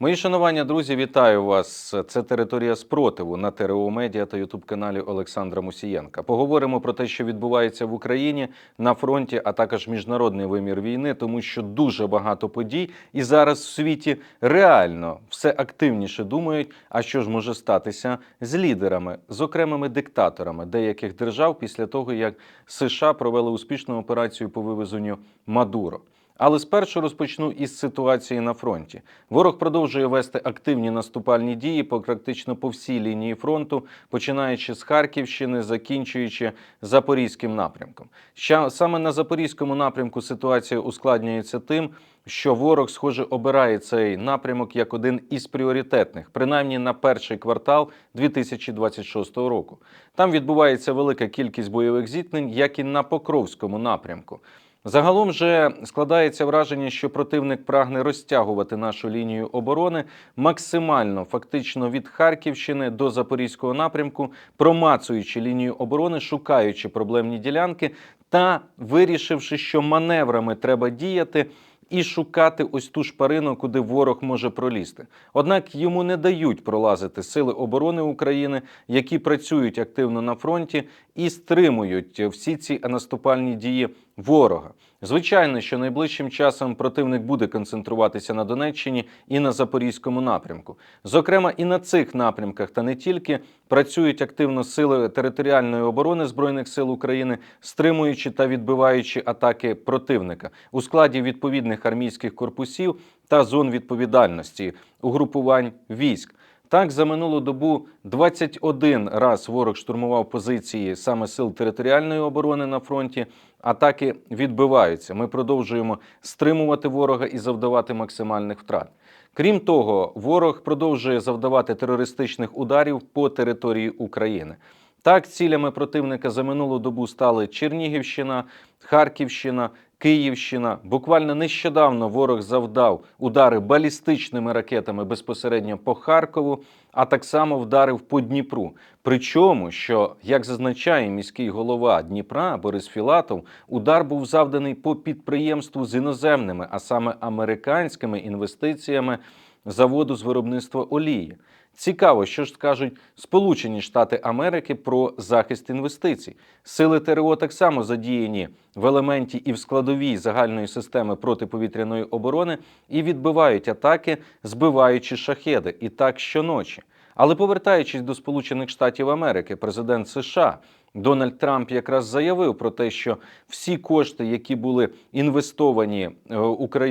Мої шанування, друзі, вітаю вас. Це територія спротиву на ТРО Медіа та Ютуб каналі Олександра Мусієнка. Поговоримо про те, що відбувається в Україні на фронті, а також міжнародний вимір війни, тому що дуже багато подій, і зараз в світі реально все активніше думають, а що ж може статися з лідерами, з окремими диктаторами деяких держав після того, як США провели успішну операцію по вивезенню Мадуро. Але спершу розпочну із ситуації на фронті. Ворог продовжує вести активні наступальні дії по практично по всій лінії фронту, починаючи з Харківщини, закінчуючи Запорізьким напрямком. Ща- Саме на Запорізькому напрямку ситуація ускладнюється тим, що ворог, схоже, обирає цей напрямок як один із пріоритетних, принаймні на перший квартал 2026 року. Там відбувається велика кількість бойових зіткнень, як і на Покровському напрямку. Загалом же складається враження, що противник прагне розтягувати нашу лінію оборони максимально, фактично від Харківщини до Запорізького напрямку, промацуючи лінію оборони, шукаючи проблемні ділянки та вирішивши, що маневрами треба діяти. І шукати ось ту шпарину, куди ворог може пролізти. Однак йому не дають пролазити сили оборони України, які працюють активно на фронті і стримують всі ці наступальні дії ворога. Звичайно, що найближчим часом противник буде концентруватися на Донеччині і на Запорізькому напрямку. Зокрема, і на цих напрямках, та не тільки працюють активно сили територіальної оборони збройних сил України, стримуючи та відбиваючи атаки противника у складі відповідних армійських корпусів та зон відповідальності угрупувань військ. Так, за минулу добу 21 раз ворог штурмував позиції саме сил територіальної оборони на фронті. Атаки відбиваються. Ми продовжуємо стримувати ворога і завдавати максимальних втрат. Крім того, ворог продовжує завдавати терористичних ударів по території України. Так, цілями противника за минулу добу стали Чернігівщина, Харківщина, Київщина. Буквально нещодавно ворог завдав удари балістичними ракетами безпосередньо по Харкову, а так само вдарив по Дніпру. Причому, що як зазначає міський голова Дніпра Борис Філатов, удар був завданий по підприємству з іноземними, а саме американськими інвестиціями заводу з виробництва олії. Цікаво, що ж скажуть Сполучені Штати Америки про захист інвестицій. Сили ТРО так само задіяні в елементі і в складовій загальної системи протиповітряної оборони і відбивають атаки, збиваючи шахеди, і так щоночі. Але повертаючись до Сполучених Штатів Америки, президент США Дональд Трамп якраз заявив про те, що всі кошти, які були інвестовані е,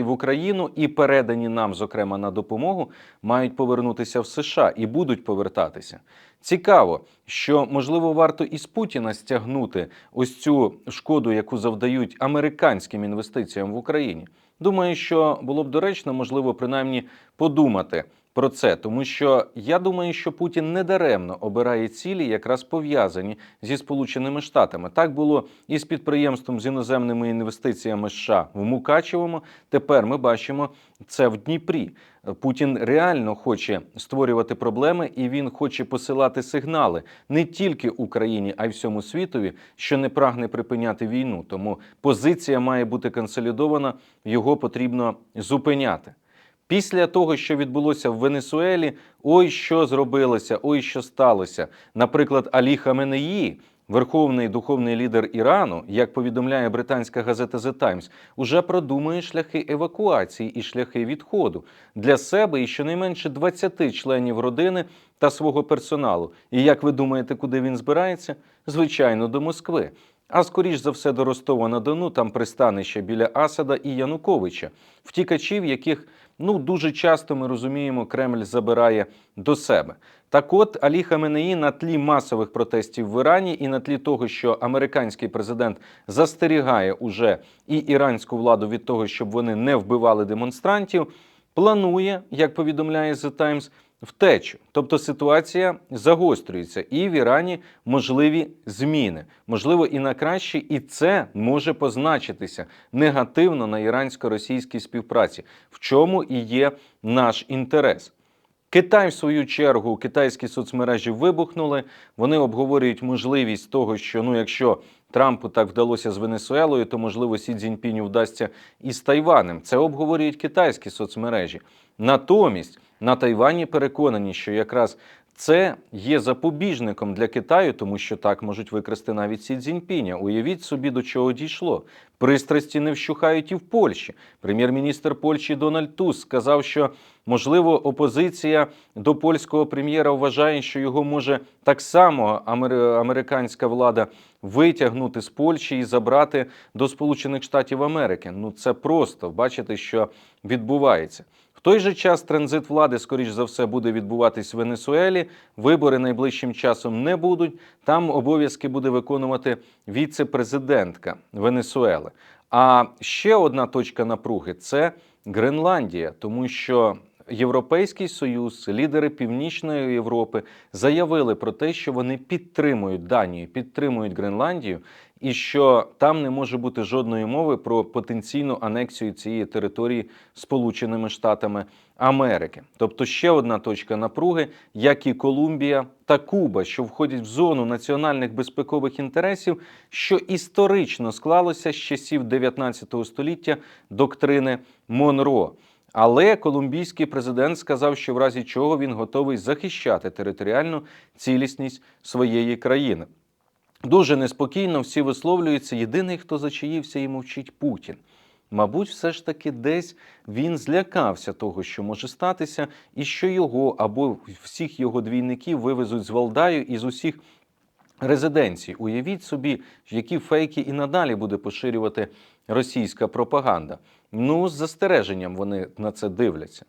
в Україну і передані нам, зокрема на допомогу, мають повернутися в США і будуть повертатися. Цікаво, що можливо варто із Путіна стягнути ось цю шкоду, яку завдають американським інвестиціям в Україні. Думаю, що було б доречно, можливо, принаймні подумати про це, тому що я думаю, що Путін недаремно обирає цілі, якраз пов'язані зі Сполученими Штатами. Так було і з підприємством з іноземними інвестиціями США в Мукачевому. Тепер ми бачимо це в Дніпрі. Путін реально хоче створювати проблеми, і він хоче посилати сигнали не тільки Україні, а й всьому світові, що не прагне припиняти війну. Тому позиція має бути консолідована, його потрібно зупиняти. Після того, що відбулося в Венесуелі, ой, що зробилося, ой, що сталося. Наприклад, Алі Хаменеї, верховний духовний лідер Ірану, як повідомляє британська газета The Times, уже продумує шляхи евакуації і шляхи відходу для себе і щонайменше 20 членів родини та свого персоналу. І як ви думаєте, куди він збирається? Звичайно, до Москви. А скоріш за все до Ростова на Дону там пристанище біля Асада і Януковича, втікачів, яких ну дуже часто ми розуміємо, Кремль забирає до себе. Так от Алі Хаменеї на тлі масових протестів в Ірані і на тлі того, що американський президент застерігає уже і іранську владу від того, щоб вони не вбивали демонстрантів, планує, як повідомляє The Times, втечу. Тобто ситуація загострюється, і в Ірані можливі зміни, можливо, і на краще, і це може позначитися негативно на ірансько-російській співпраці, в чому і є наш інтерес. Китай, в свою чергу, китайські соцмережі вибухнули. Вони обговорюють можливість того, що ну, якщо Трампу так вдалося з Венесуелою, то можливо Сі Цзіньпіню вдасться і з Тайванем. Це обговорюють китайські соцмережі. Натомість на Тайвані переконані, що якраз це є запобіжником для Китаю, тому що так можуть викрасти навіть Сі Цзіньпіня. Уявіть собі, до чого дійшло. Пристрасті не вщухають і в Польщі. Прем'єр-міністр Польщі Дональд Туск сказав, що можливо опозиція до польського прем'єра вважає, що його може так само американська влада витягнути з Польщі і забрати до Сполучених Штатів Америки. Ну це просто бачите, що відбувається. В той же час транзит влади, скоріш за все, буде відбуватись в Венесуелі. Вибори найближчим часом не будуть. Там обов'язки буде виконувати віце-президентка Венесуели. А ще одна точка напруги це Гренландія, тому що Європейський Союз, лідери Північної Європи заявили про те, що вони підтримують Данію, підтримують Гренландію, і що там не може бути жодної мови про потенційну анексію цієї території Сполученими Штатами Америки. Тобто ще одна точка напруги, як і Колумбія та Куба, що входять в зону національних безпекових інтересів, що історично склалося з часів 19 століття доктрини Монро. Але колумбійський президент сказав, що в разі чого він готовий захищати територіальну цілісність своєї країни. Дуже неспокійно всі висловлюються. Єдиний, хто зачаївся і мовчить Путін. Мабуть, все ж таки десь він злякався того, що може статися, і що його або всіх його двійників вивезуть з Валдаю і з усіх резиденцій. Уявіть собі, які фейки і надалі буде поширювати російська пропаганда. Ну, з застереженням вони на це дивляться.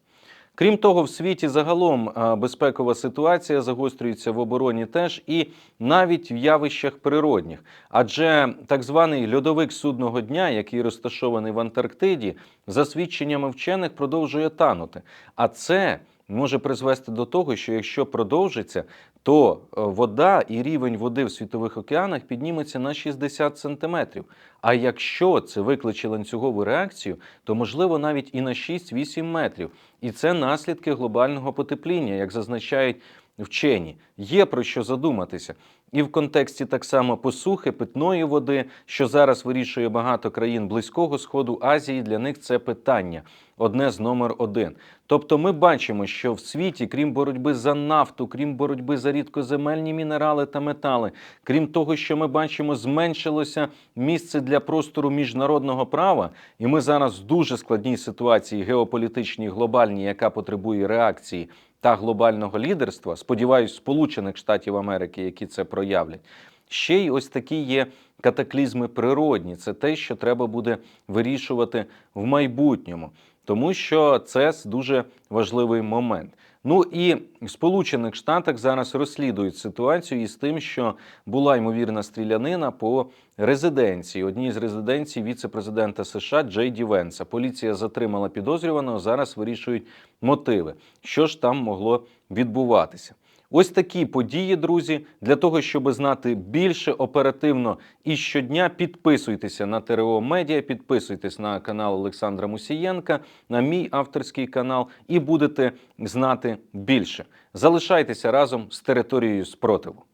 Крім того, в світі загалом безпекова ситуація загострюється в обороні теж і навіть в явищах природних. Адже так званий льодовик судного дня, який розташований в Антарктиді, за свідченнями вчених продовжує танути. А це може призвести до того, що якщо продовжиться, то е, вода і рівень води в світових океанах підніметься на 60 сантиметрів. А якщо це викличе ланцюгову реакцію, то можливо навіть і на 6-8 метрів. І це наслідки глобального потепління, як зазначають вчені. Є про що задуматися. І в контексті так само посухи, питної води, що зараз вирішує багато країн Близького Сходу Азії, для них це питання одне з номер один. Тобто, ми бачимо, що в світі, крім боротьби за нафту, крім боротьби за рідкоземельні мінерали та метали, крім того, що ми бачимо, зменшилося місце для простору міжнародного права, і ми зараз в дуже складній ситуації геополітичній, глобальній, яка потребує реакції та глобального лідерства. Сподіваюсь, Сполучених Штатів Америки, які це проявлять. Ще й ось такі є катаклізми природні. Це те, що треба буде вирішувати в майбутньому, тому що це дуже важливий момент. Ну і в Сполучених Штатах зараз розслідують ситуацію із тим, що була ймовірна стрілянина по резиденції. Одній з резиденцій віце-президента США Джей Ді Венса. Поліція затримала підозрюваного. Зараз вирішують мотиви, що ж там могло відбуватися. Ось такі події, друзі. Для того, щоб знати більше оперативно і щодня, підписуйтеся на ТРО Медіа, підписуйтесь на канал Олександра Мусієнка, на мій авторський канал, і будете знати більше. Залишайтеся разом з територією спротиву.